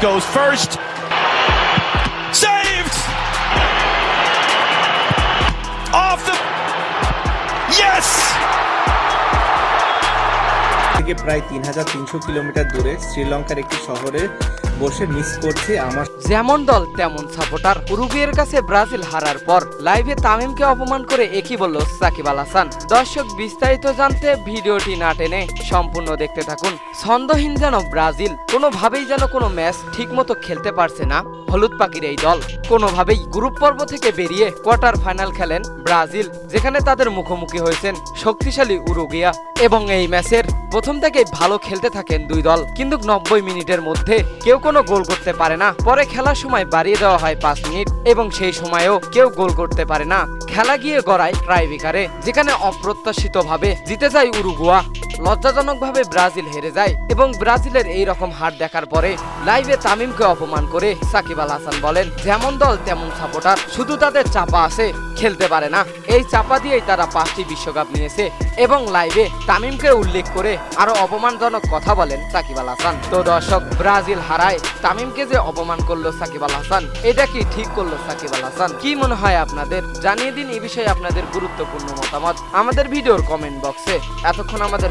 goes first. Saved! Off the. Yes! থেকে প্রায় তিন হাজার তিনশো কিলোমিটার দূরে শ্রীলঙ্কার একটি শহরে বসে মিস আমার যেমন দল, তেমন সাপোর্টার উরুগুয়ের কাছে ব্রাজিল হারার পর লাইভে তামিমকে অপমান করে একই বলল সাকিব আল হাসান। দর্শক, বিস্তারিত জানতে ভিডিওটি না টেনে সম্পূর্ণ দেখতে থাকুন। ছন্দহীন যেন ব্রাজিল, কোনোভাবেই যেন কোনো ম্যাচ ঠিকমতো খেলতে পারছে না হলুদ পাখির এই দল। কোনোভাবেই গ্রুপ পর্ব থেকে বেরিয়ে কোয়ার্টার ফাইনাল খেলেন ব্রাজিল, যেখানে তাদের মুখোমুখি হয়েছেন শক্তিশালী উরুগুয়া। এবং এই ম্যাচের প্রথম থেকেই ভালো খেলতে থাকেন দুই দল। কিন্তু নব্বই মিনিটের মধ্যে কেউ কোনো গোল করতে পারে না। পরে খেলার সময় বাড়িয়ে দেওয়া হয় পাঁচ মিনিট এবং সেই সময়েও কেউ গোল করতে পারে না। খেলা গিয়ে গড়ায় ট্রাইবিকারে যেখানে অপ্রত্যাশিতভাবে জিতে যায় উরুগুয়া। লজ্জাজনকভাবে ব্রাজিল হেরে যায় এবং ব্রাজিলের এই রকম হার দেখার পরে লাইভে তামিমকে অপমান করে সাকিব আল হাসান বলেন, যেমন দল, তেমন সাপোর্টার। শুধু তাদের চাপা আছে, খেলতে পারে না। এই চাপা দিয়েই তারা পাঁচটি বিশ্বকাপ নিয়েছে এবং লাইভে তামিমকে উল্লেখ করে আরও অপমানজনক কথা বলেন সাকিব আল হাসান। তো দর্শক, ব্রাজিল হারায়, তামিমকে যে অপমান করল সাকিব আল হাসান, এটা কি ঠিক করল সাকিব আল হাসান? কি মনে হয় আপনাদের? জানিয়ে দিন এই বিষয়ে আপনাদের গুরুত্বপূর্ণ মতামত। আমাদের ভিডিওর কমেন্ট বক্সে এতক্ষণ আমাদের